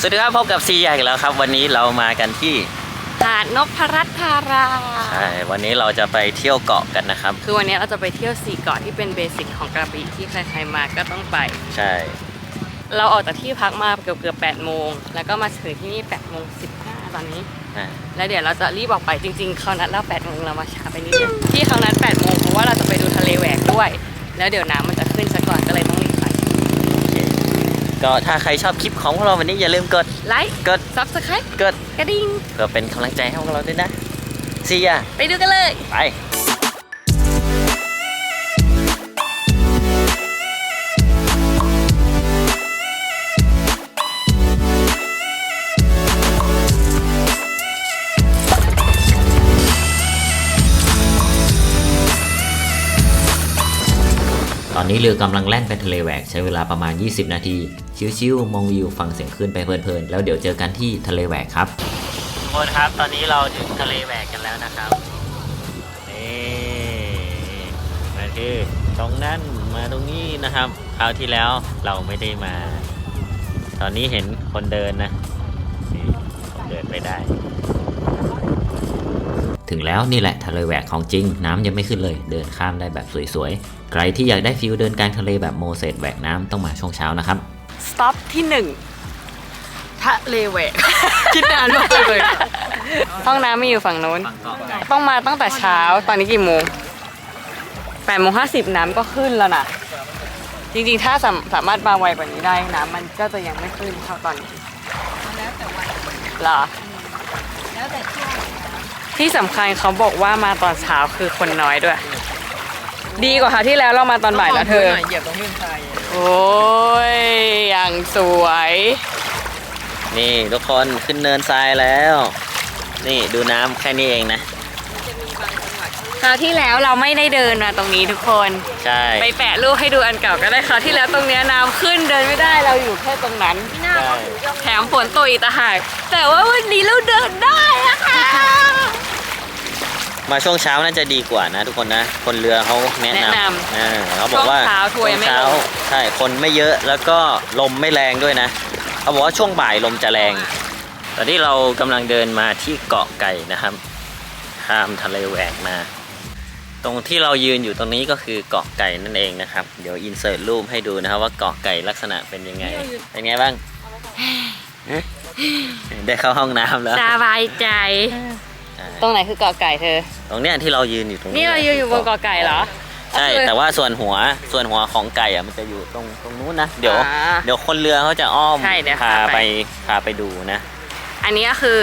สวัสดีครับพบกับซีใหญ่อีกแล้วครับ วันนี้เรามากันที่หาดนพรัตน์ธาราใช่วันนี้เราจะไปเที่ยวเกาะกันนะครับ คือวันนี้เราจะไปเที่ยวสี่เกาะที่เป็นเบสิกของกระบี่ที่ใครๆมาก็ต้องไป ใช่ เราออกจากที่พักมาเกือบเกือบ8โมงแล้วก็มาถึงที่นี่8โมง15ตอนนี้ อ่าแล้วเดี๋ยวเราจะรีบออกไปจริงๆเขานัดเรา8โมงเรามาช้าไปนิดนึงที่เขานัด8โมงเพราะว่าเราจะไปดูทะเลแหวกด้วย แล้วเดี๋ยวน้ำมันจะขึ้นซะก่อนก็เลยต้องรีบไป โอเค ก็ถ้าใครชอบคลิปของพวกเราวันนี้อย่าลืมกดไลค์กดซับสไครต์กดกระดิ่งเพื่อเป็นกำลังใจให้พวกเราด้วยนะซีอะไปดูกันเลย ไป นี้เรือกำลังแล่นไปทะเลแหวกใช้เวลาประมาณ 20 นาที ชิวๆมองวิวฟังเสียงคลื่นไปเพลินๆ แล้วเดี๋ยวเจอกันที่ทะเลแหวกครับทุกคนครับตอนนี้เราถึงทะเลแหวกกันแล้วนะครับนี่มาคือตรงนั้นมาตรงนี้นะครับคราวที่แล้วเราไม่ได้มา ตอนนี้เห็นคนเดินนะคนเดินไปได้ ถึงแล้วนี่แหละทะเลแหวกของจริง น้ำยังไม่ขึ้นเลย เดินข้ามได้แบบสวยๆ ใครที่อยากได้ฟิลเดินกลางทะเลแบบโมเสสแหวกน้ำต้องมาช่วงเช้านะครับ สต็อปที่หนึ่งทะเลแหวก คิดนานมากเลย ห้องน้ำมีอยู่ฝั่งโน้น ต้องมาตั้งแต่เช้า ตอนนี้กี่โมงแปดโมงห้าสิบน้ำก็ขึ้นแล้วนะ จริงๆ ถ้าสามสามารถมาไวกว่านี้ได้น้ำมันก็จะยังไม่ขึ้นเท่าตอนนี้แล้วแต่วันเหรอ ที่สำคัญเขาบอกว่ามาตอนเช้าคือคนน้อยด้วย ดีกว่าคราวที่แล้วเรามาตอนบ่ายแล้วเธอ เหยียบตรงพื้นทรายโอ้ยอย่างสวย นี่ทุกคนขึ้นเนินทรายแล้ว นี่ดูน้ำแค่นี้เองนะ คราวที่แล้วเราไม่ได้เดินมาตรงนี้ทุกคน ใช่ ไปแปะรูปให้ดูอันเก่าก็ได้คราวที่แล้วตรงเนี้ยน้ำขึ้นเดินไม่ได้เราอยู่แค่ตรงนั้นใช่แถมฝนตกอีกต่างหากแต่ว่าวันนี้เราเดินได้อะค่ะ มาช่วงเช้าน่าจะดีกว่านะทุกคนนะ คนเรือเขาแนะนำเออเขาบอกว่าช่วงเช้าทัวร์ยังไม่ช่วลง ใช่คนไม่เยอะแล้วก็ลมไม่แรงด้วยนะเขาบอกว่าช่วงบ่ายลมจะแรง ตอนนี้เรากำลังเดินมาที่เกาะไก่นะครับข้ามทะเลแหวกมา ตรงที่เรายืนอยู่ตรงนี้ก็คือเกาะไก่นั่นเองนะครับ เดี๋ยวอินเสิร์ตรูปให้ดูนะครับว่าเกาะไก่ลักษณะเป็นยังไง เป็นไงบ้างฮะได้เข้าห้องน้ำแล้ว สบายใจ ใช่ตรงไหนคือเกาะไก่เธอ ตรงเนี้ยที่เรายืนอยู่ตรงนี่เรายืนอยู่บนเกาะไก่เหรอ ใช่ก็คือแต่ว่าส่วนหัวส่วนหัวของไก่อะมันจะอยู่ตรงตรงนู้นนะ เดี๋ยว อ่าเดี๋ยวคนเรือเขาจะอ้อมใช่เดี๋ยวพาพาไป ไปพาไปดูนะอันนี้ก็คือ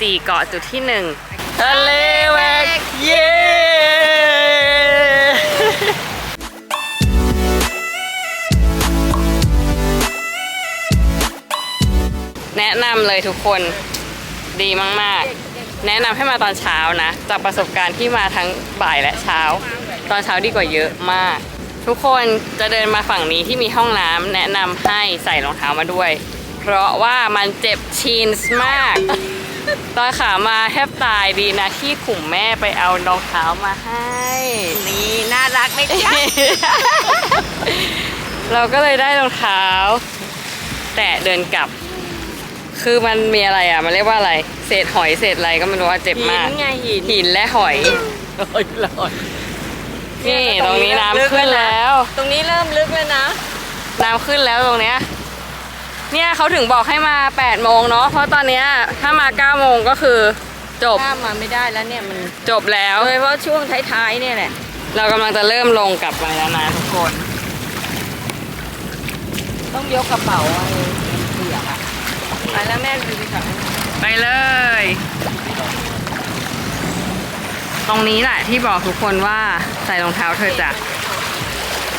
สี่เกาะจุดที่หนึ่ง ทะเลแหวกเย้ แนะนำเลยทุกคนดีมาก ๆ แนะนำให้มาตอนเช้านะ จากประสบการณ์ที่มาทั้งบ่ายและเช้า ตอนเช้าดีกว่าเยอะมาก ทุกคนจะเดินมาฝั่งนี้ที่มีห้องน้ำแนะนำให้ใส่รองเท้ามาด้วย เพราะว่ามันเจ็บชีนส์มาก ตอนขามาแทบตายดีนะที่ขุมแม่ไปเอารองเท้ามาให้ นี่น่ารักไหมจ๊ะ เราก็เลยได้รองเท้า แต่เดินกลับ คือมันมีอะไรอะ มันเรียกว่าอะไร เศษหอยเศษอะไรก็ไม่รู้ว่าเจ็บมาก หินไงหิน หินและหอยลอยลอยนี่ตรงนี้น้ำขึ้นแล้ว ตรงนี้เริ่มลึกแล้วนะ น้ำขึ้นแล้วตรงเนี้ย เนี่ยเขาถึงบอกให้มา8โมงเนาะ เพราะตอนเนี้ยถ้ามา9โมงก็คือจบ ข้ามมาไม่ได้แล้วเนี่ยมันจบแล้ว โดยเฉพาะช่วงท้ายๆเนี่ยแหละ เรากำลังจะเริ่มลงกลับมาแล้วนะทุกคน ต้องยกกระเป๋าไอ้เปียกอะ ไปแล้วแม่ดูไปก่อนไปเลย ตรงนี้แหละที่บอกทุกคนว่าใส่รองเท้าเธอจะ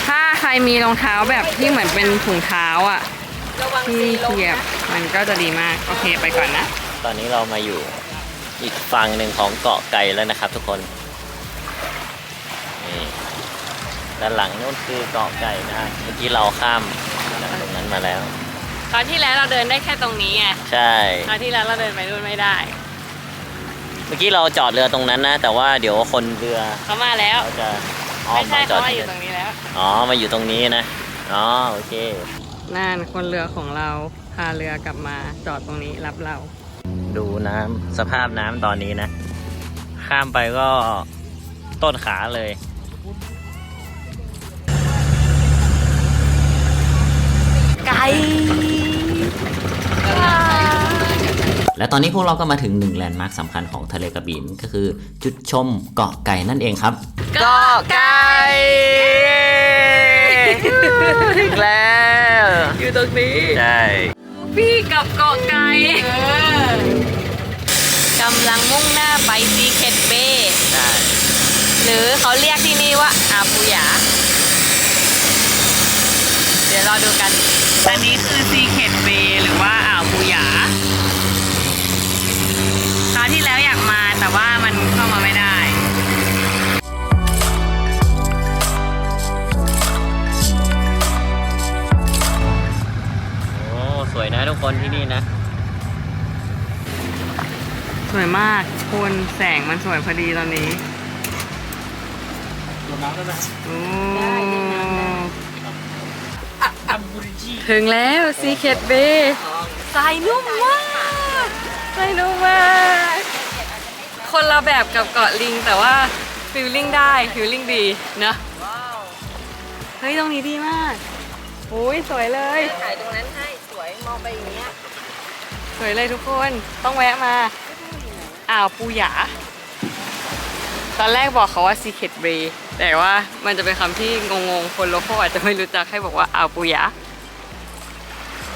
ถ้าใครมีรองเท้าแบบที่เหมือนเป็นถุงเท้าอะระวังที่สีลมเทียบนะมันก็จะดีมาก โอเคไปก่อนนะ ตอนนี้เรามาอยู่อีกฝั่งหนึ่งของเกาะไก่แล้วนะครับ ทุกคนนี่ด้านหลังนู่นคือเกาะไก่นะเมื่อกี้เราข้ามจากตรงนั้นมาแล้ว คราวที่แล้วเราเดินได้แค่ตรงนี้ไงใช่ คราวที่แล้วเราเดินไปนู่นไม่ได้ เมื่อกี้เราจอดเรือตรงนั้นนะ แต่ว่าเดี๋ยวคนเรือเขามาแล้ว เขาจะอ้อไม่มใช่มาจอเขาดมาอที่ยู่เดิตรงนี้แล้ว อ๋อมาอยู่ตรงนี้นะอ๋อโอเคนั่นคนเรือของเราพาเรือกลับมาจอดตรงนี้รับเรา ดูน้ำสภาพน้ำตอนนี้นะ ข้ามไปก็ต้นขาเลย ไกล และตอนนี้พวกเราก็มาถึงหนึ่งแลนด์มาร์คสำคัญของทะเลกระบี่ก็คือจุดชมเกาะไก่นั่นเองครับก็ไกลถึงแล้วอยู่ตรงนี้ใช่พี่กับเกาะไก่กำลังมุ่งหน้าไปซีเคดเบใช่หรือเขาเรียกที่นี่ว่าอาปูหยาเดี๋ยวรอดูกัน อันนี้คือซีเคดเบหรือว่าอ่าวปูหยา ทุกคนที่นี่นะ สวยมากคุณแสงมันสวยพอดีตอนนี้โอ้ถึงแล้วซีเคดเบทรายนุ่มมากทรายนุ่มมาก คนละแบบกับเกาะลิงแต่ว่าฟิลลิ่งได้ฟิลลิ่งดีเนอะเฮ้ยตรงนี้ดีมากโอ้ยสวยเลยถ่ายตรงนั้นให้สวย มองไปอย่างเงี้ยสวยเลยทุกคนต้องแวะมา อ่าวปูหยา ตอนแรกบอกเขาว่า Secret Bay แต่ว่ามันจะเป็นคำที่งงๆ คนโลคอลอาจจะไม่รู้จักให้บอกว่าอ่าวปูหยา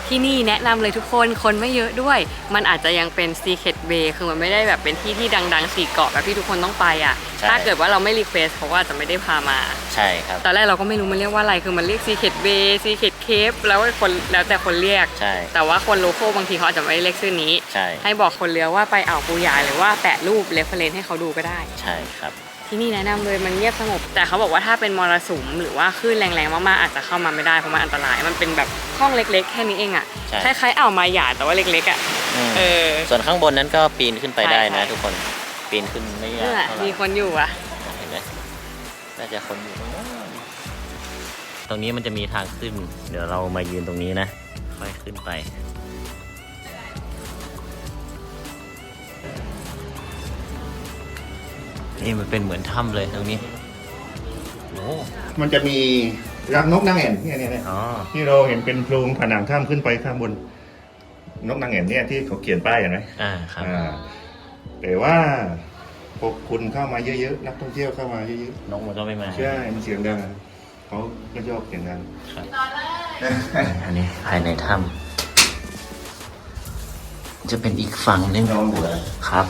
ที่นี่แนะนำเลยทุกคนคนไม่เยอะด้วย มันอาจจะยังเป็น Secret Bay คือมันไม่ได้แบบเป็นที่ที่ดังๆสี่เกาะแบบที่ทุกคนต้องไปอะ ใช่ ถ้าเกิดว่าเราไม่รีเควสเขาก็อาจจะไม่ได้พามา ใช่ครับ ตอนแรกเราก็ไม่รู้มันเรียกว่าอะไร คือมันเรียก Secret Bay Secret Cave แล้วคนแล้วแต่คนเรียก ใช่ แต่ว่าคนโลโก้บางทีเขาอาจจะไม่ได้เรียกชื่อนี้ ใช่ ให้บอกคนเรือว่าไปอ่าวปูยาหรือว่าแปะรูปเรฟเฟรนให้เขาดูก็ได้ ใช่ครับ ที่นี่แนะนำเลยมันเงียบสงบ แต่เขาบอกว่าถ้าเป็นมรสุมหรือว่าคลื่นแรงๆมากๆอาจจะเข้ามาไม่ได้เพราะมันอันตราย มันเป็นแบบห้องเล็ก ๆ แค่นี้เองอะใช่คล้ายๆอ่าวมาหยาแต่ว่าเล็กๆอะมเออส่วนข้างบนนั้นก็ปีนขึ้นไปได้ใช่นะใช่ทุกคนปีนขึ้นไม่ยากนี่แหละเท่าไหร่มีคนอยู่อะเห็นไหมน่าจะคนอยู่ตรงนั้นตรงนี้มันจะมีทางขึ้น เดี๋ยวเรามายืนตรงนี้นะ ค่อยขึ้นไป นี่มันเป็นเหมือนถ้ำเลยตรงนี้โอ้มันจะมีรังนกนางแอ่นเนี่ยเนี่ยเนี่ยอ๋อที่เราเห็นเป็นโพรงผนังถ้ำขึ้นไปข้างบน นกนางแอ่นเนี่ยที่เขาเขียนป้ายเห็นไหมอ่าครับอ่าแต่ว่าพอคุณเข้ามาเยอะๆนักท่องเที่ยวเข้ามาเยอะนกมันก็ไม่มาๆใช่มันเสียงดังเขาก็ชอบเสียงดังครับอันนี้ภายในถ้ำจะเป็นอีกฝั่งหนึงน้องบัวครับ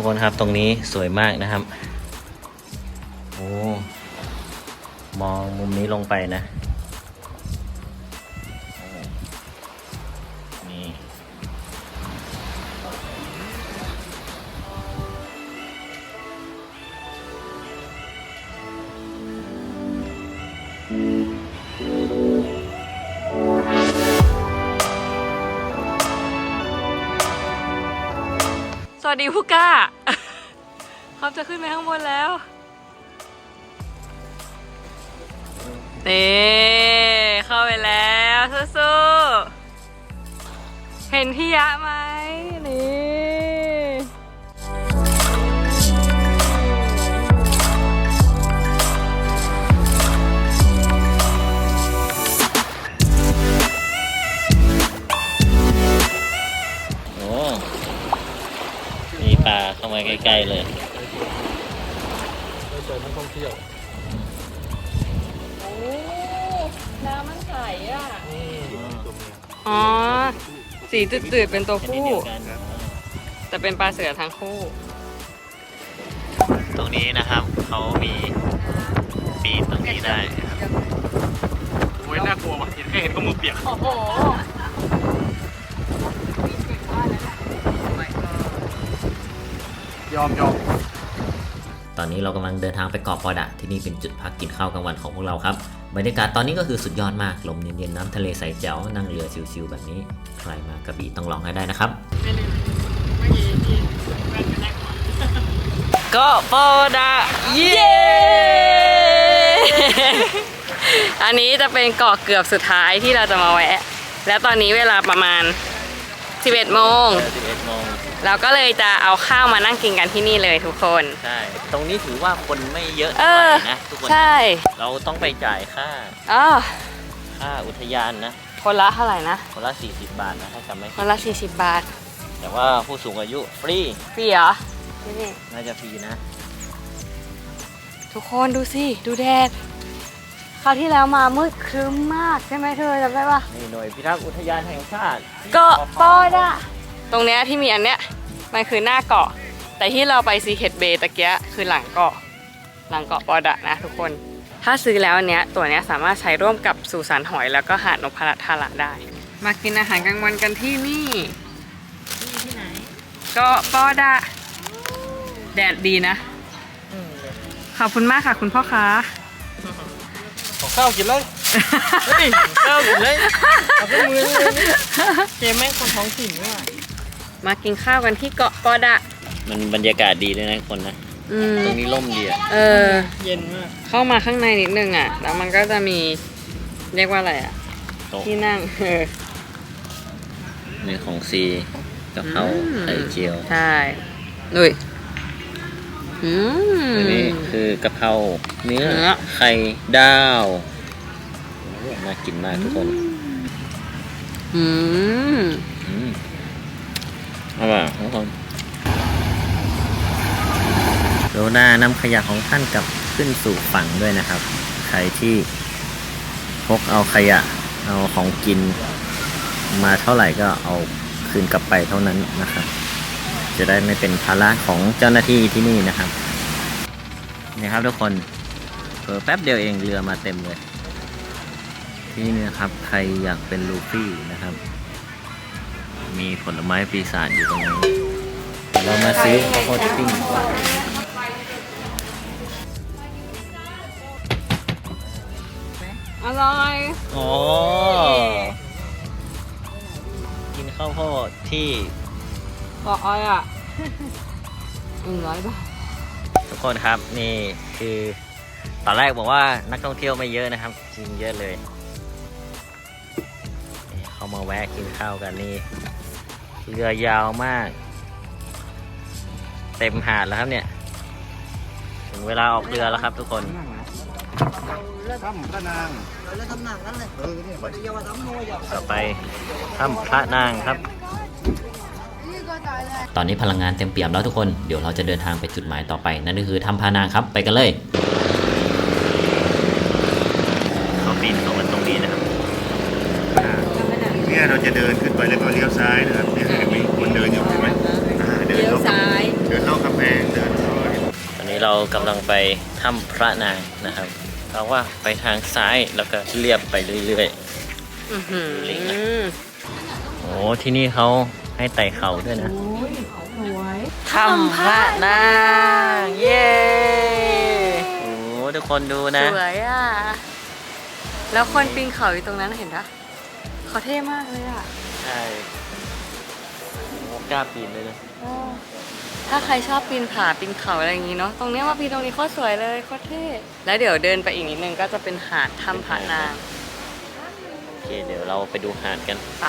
ทุกคนครับตรงนี้สวยมากนะครับ โอ้ มองมุมนี้ลงไปนะ วัสดีผู้กล้าครับจะขึ้นไปข้างบนแล้วเต้เข้าไปแล้วสู้ๆเห็นพี่ยะไหม เข้ามาใกล้ๆเลยโอ้น้ำมันใสอะอ๋อ สีจืดๆเป็นตัวชนิดผู้ เดียวกันแต่เป็นปลาเสือทั้งคู่ ตรงนี้นะครับเขามีปีนตรงนี้ได้ครับโอ้ยน่ากลัวว่ะเห็นแค่เห็นก็มือเปียก โอ้โห อมยอมตอนนี้เรากำลังเดินทางไปเกาะปอดะที่นี่เป็นจุดพักกินข้าวกลางวันของพวกเราครับบรรยากาศตอนนี้ก็คือสุดยอดมากลมเย็นๆน้ำทะเลใสแจ๋วนั่งเรือชิวๆแบบนี้ ใครมากระบี่ต้องลองให้ได้นะครับเกาะปอดะเย้อันนี้จะเป็นเกาะเกือบสุดท้ายที่เราจะมาแวะ แล้วตอนนี้เวลาประมาณ 11โมง 11โมงเราก็เลยจะเอาข้าวมานั่งกินกันที่นี่เลยทุกคน ใช่ ตรงนี้ถือว่าคนไม่เยอะเอเท่าไหอร่นะทุกคนใช่ เราต้องไปจ่ายค่าอ๋อค่าอุทยานนะคนละเท่าไหร่นะคนละ40 บาทนะถ้าจำไม่คผิดนละ 40 บาท แต่ว่าผู้สูงอายุฟรีฟรีเหรอที่นี่น่าจะฟรีนะ ทุกคนดูสิ ดูแดด คราวที่แล้วมามืดครึ้มมากใช่ไหมเธอจำได้ปะนี่หน่วยพิทักษ์อุทยานแห่งชาติเกาะปอดอะตรงเนี้ยที่มีอันเนี้ยมันคือหน้าเกาะ แต่ที่เราไปซีเคดเบย์ตะเกียคือหลังเกาะ หลังเกาะปอดะนะทุกคน ถ้าซื้อแล้วอันเนี้ยตัวเนี้ยสามารถใช้ร่วมกับสุสานหอยแล้วก็หาดนพรัตน์ทาระได้ มากินอาหารกลางวันกันที่นี่ที่ไหนเกาะปอดะแดดดีนะขอบคุณมากค่ะคุณพ่อค้า ข้าวกินเลยเฮ้ยข้าวกินเลยเอาไปมือเลยเกมแม่งคนท้องถิ่นด้วยมากินข้าวกันที่เกาะปอดะ มันบรรยากาศดีเลยนะคนนะ อืม ตรงนี้ร่มดีอะเออ เย็นมากเข้ามาข้างในนิดนึงอะ แล้วมันก็จะมี เรียกว่าอะไรอะ โต๊ะที่นั่งเออนี่ของซีกะเพราไข่เจียว ใช่ดุย อืม อันนี้คือกะเพราเนื้อเนื้อ ไข่ดาวน่ากินมากทุกคนอืมอืมเอาล่ะทุกคนโรนานำขยะของท่านกลับขึ้นสู่ฝั่งด้วยนะครับ ใครที่พกเอาขยะเอาของกิน มาเท่าไหร่ก็เอาคืนกลับไปเท่านั้นนะครับ จะได้ไม่เป็นภาระของเจ้าหน้าที่ที่นี่นะครับนี่ครับทุกคนเพิ่แป๊บเดียวเองเรือมาเต็มเลย ที่นี่นะครับใครอยากเป็นลูฟี่นะครับ มีผลไม้ปีศาจอยู่ตรงนี้เดี๋ยวเรามาซื้อข้าวโพดปิ้งดีกว่าอร่อยโอ้กินข้าวโพดที่เกาะอ้อยอะหนึ่งร้อยบาททุกคนครับนี่คือตอนแรกบอกว่านักท่องเที่ยวไม่เยอะนะครับ จริงเยอะเลยนี่เขามาแวะกินข้าวกันนี่เรือยาวมาก เต็มหาดแล้วครับเนี่ย ถึงเวลาออกเรือแล้วครับทุกคนถ้ำพระนางแล้วทำหนังนั่นเลยเออเนี่ยต่อไปถ้ำพระนางครับ ตอนนี้พลังงานเต็มเปี่ยมแล้วทุกคน เดี๋ยวเราจะเดินทางไปจุดหมายต่อไป นั่นก็คือถ้ำพานางครับ ไปกันเลยเขาปีนเขากันตรงนี้นะครับเนี่ยเราจะเดินขึ้นไปแล้วก็เลี้ยวซ้ายนะครับเนี่ยมีคนเดินอยู่เห็นไหมอ่าเดินรอบเดินรอบกำแพงเดินรอบตอนนี้เรากำลังไปถ้ำพระนางนะครับเราว่าไปทางซ้ายแล้วก็เรียบไปเรื่อยอื้อหือๆโอ้ที่นี่เขา ให้ไต่เขาด้วยนะถ้ำพระนางเย้โอ้ทุกคนดูสนะวยอะ แล้วคนปีนเขาอยู่ตรงนั้นเห็นปะเขาเท่มากเลยอะ ใช่โอ้กล้าปีนเลยนะถ้าใครชอบปีนผาปีนเขาอะไรอย่างงี้เนาะตรงเนี้ยมาปีนตรงนี้โคตรสวยเลยโคตรเท่แล้วเดี๋ยวเดินไปอีกนิดนึงก็จะเป็นหาดถ้ำพระนางโอเคเดี๋ยวเราไปดูหาดกันไป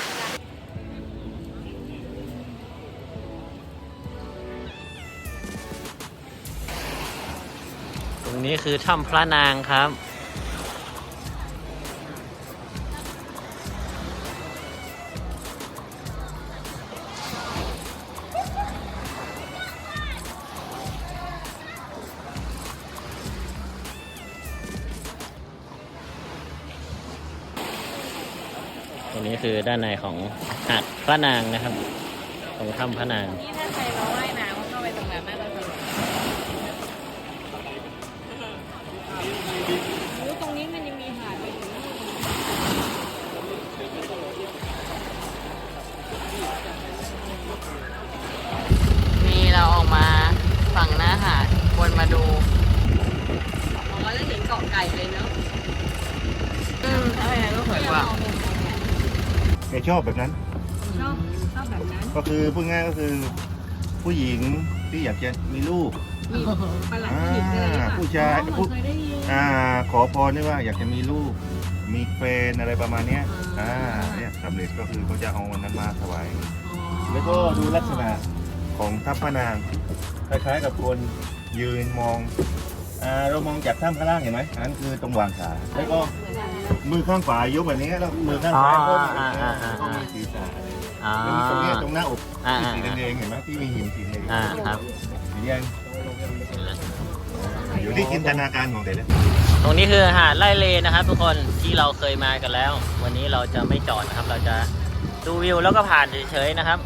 รงนี้คือถ้ำพระนางครับ ตรงนี้คือด้านในของหาดพระนางนะครับ ของถ้ำพระนาง แล้วเห็นเกาะไก่เลยเนาะอืมใช่ก็สวยกว่าแกชอบแบบนั้น ชอบชอบแบบนั้น ก็คือพูดง่ายก็คือ ผู้หญิงที่อยากจะมีลูกประหลัดอ่าขิกอะไรหรือเปล่าผู้ชายอ๋อผู้เคยได้ยินอ่า ขอพรนี่ว่าอยากจะมีลูก มีแฟนอะไรประมาณเนี้ยอ่าเนี่ยสำเร็จก็คือเขาจะเอาวันนั้นมาถวายอ๋อแล้วก็ดูลักษณะของทัพพระนางคล้ายๆกับคนยืนมอง อ่าเรามองจากถ้ำข้างล่างเห็นไหมอันนั้นคือตรงวางขาแล้วก็มือข้างขวายกแบบนี้แล้วมือข้างซ้ายก็มีอ่าอ่าอ่าก็มีศีรษะอ่า แล้วมีตรงเนี้ยตรงหน้าอกอ่า ที่อ่าสีแดงๆเห็นไหมที่มีหินสีแดงอ่าครับ เห็นยังอยู่ที่จินตนาการของแต่ละตรงนี้คือหาดไล่เลนะครับ ทุกคนที่เราเคยมากันแล้ว วันนี้เราจะไม่จอดนะครับ เราจะดูวิวแล้วก็ผ่านเฉยๆนะครับ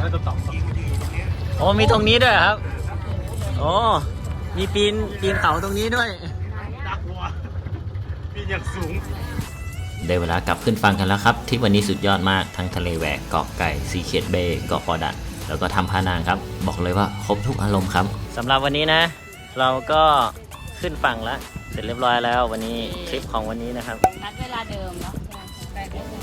แล้วต่ำๆที่มันอยู่ตรงเนี้ยโอ้มีตรงนี้ด้วยเหรอครับ โอ้มีปีนปีนเขาตรงนี้ด้วยน่ากลัวปีนอย่างสูง ได้เวลากลับขึ้นฟังกันแล้วครับทริปวันนี้สุดยอดมากทั้งทะเลแหวกเกาะไก่ซีเคดเบย์เกาะปอดัดแล้วก็ทำพานางครับ บอกเลยว่าครบทุกอารมณ์ครับสำหรับวันนี้นะ เราก็ขึ้นฝั่งแล้วเสร็จเรียบร้อยแล้ววันนี้ทริปของวันนี้นะครับนัดเวลาเดิมเนาะได้ได้ได้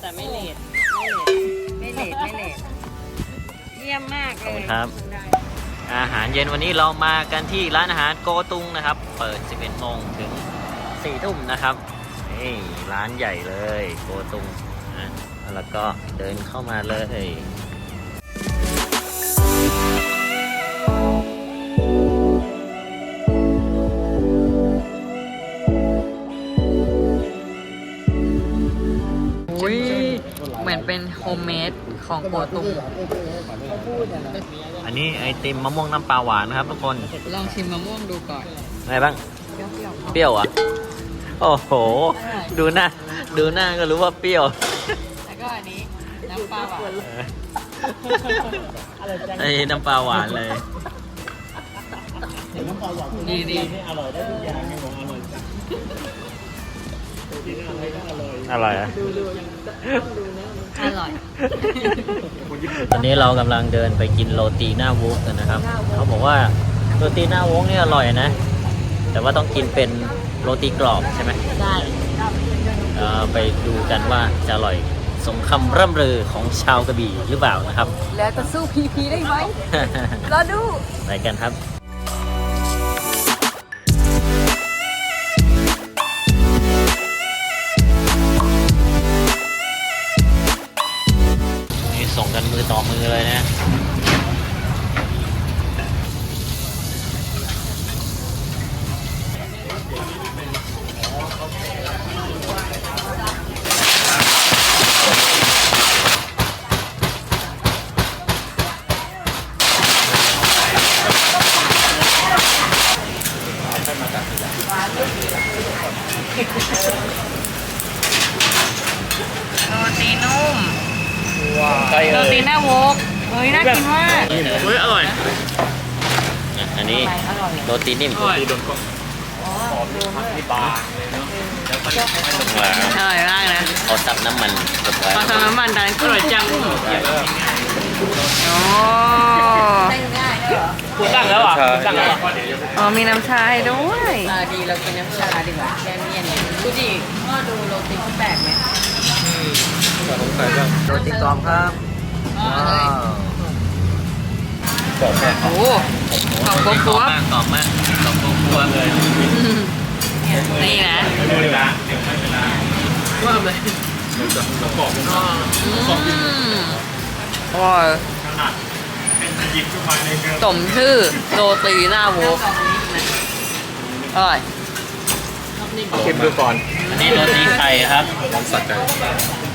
แต่ไม่เลทไม่เลท ไม่เลทเยี่ยมมากขเลอบคุยณครับ อาหารเย็นวันนี้เรามากันที่ร้านอาหารโกตุงนะครับ เปิด 11โมงถึง4ทุ่มนะครับนี่ร้านใหญ่เลย โกตุงนะแล้วก็เดินเข้ามาเลย อนเป็นโฮมเมดของโกตุงอันนี้ไอติมมะม่วงน้ำปลาหวานนะครับทุกคน ลองชิมมะม่วงดูก่อนไงบ้าง เปรี้ยวอะโอ้โห ดูหน้า ดูหน้าก็รู้ว่าเปรี้ยว แล้วก็อันนี้น้ำปลาหวานไอ้น้ำปลาหวานเลยดีดีอร่อยอ่ะอร่อย ตอนนี้เรากำลังเดินไปกินโรตีหน้าวุกกันนะครับ เขาบอกว่าโรตีหน้าวุกนี่อร่อยนะ แต่ว่าต้องกินเป็นโรตีกรอบใช่ไหมได้เอ่อไปดูกันว่าจะอร่อยสมคำร่ำลือของชาวกระบี่หรือเปล่านะครับ แล้วจะสู้พีพีได้ไหมรอดู ไปกันครับ ส่งกันมือต่อมือเลยนะ โรตีนุ่ม ใคร โร เอ่ย ตีหน้าโวกเฮ้ย น่ากินมาก เฮ้ยอร่อย อันนี้ โรตีนิ่มอร่อยอร่อยมากนะเขาซับน้ำมันเรียบร้อยพอทำน้ำมันดันอร่อยจังโอ้คุณตั้งแล้วอะคุณตั้งแล้วอ๋อมีน้ำชาให้ด้วยเออดีเรากินน้ำชาดีกว่าแค่นี้อย่างนี้ดูดิพ่อดูโรตีเขาแปลกไหมโรตีกรอบครับโอ้ขอบคุณคกรรัอบบมากกรอบมากกรอบกรอบเลยนี่นะเว่าเลยกรอืมอร่อยสมชื่อโรตีหน้าโวกอร่อยเก็บดูก่อน อันนี้โรตีไข่ครับอัน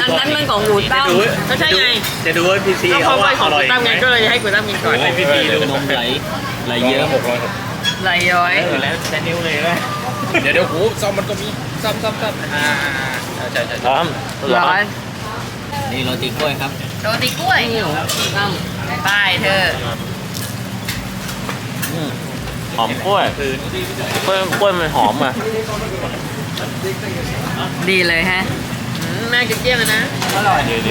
นั้นมันของหมูตั้มก็ใช่ไงจะดูว่าพีซีก็เขาไปของกูตั้มไงก็เลยให้กูตั้มกินก่อนให้พีซีดูนมไหลไหลเยอะหกร้อยไหลย้อยแล้วแต่นิ้วเลยไหมเดี๋ยวเดี๋ยวหูซ่อมมันก็มีซ่อมซ่อมซ่อมอ่าใช่ใช่พร้อมร้อนนี่โรตีกล้วยครับโรตีกล้วยตั้มบายเธออืมหอมกล้วยกล้วยกล้วยมันหอมอะดีเลยฮะ แม่กินเกลี้ยงเลยนะ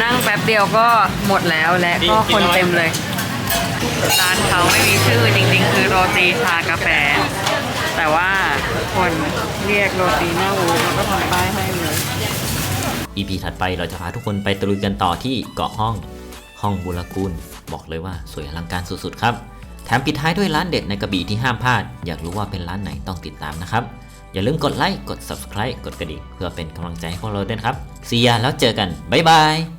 นั่งแป๊บเดียวก็หมดแล้วและก็คนเต็มเลย ร้านเขาไม่มีชื่อจริงๆ คือโรตีชากาแฟ แต่ว่าคนเรียกโรตีหน้าวูแล้วก็ทำป้ายให้เลย EP ถัดไปเราจะพาทุกคนไปตะลุยกันต่อที่เกาะห้อง ห้องบุรกูล บอกเลยว่าสวยอลังการสุดๆครับ แถมปิดท้ายด้วยร้านเด็ดในกระบี่ที่ห้ามพลาด อยากรู้ว่าเป็นร้านไหนต้องติดตามนะครับ อย่าลืมกดไลค์ กด subscribe กดกระดิ่งเพื่อเป็นกำลังใจให้พวกเราด้วยนะครับ See ya แล้วเจอกัน บ๊ายบาย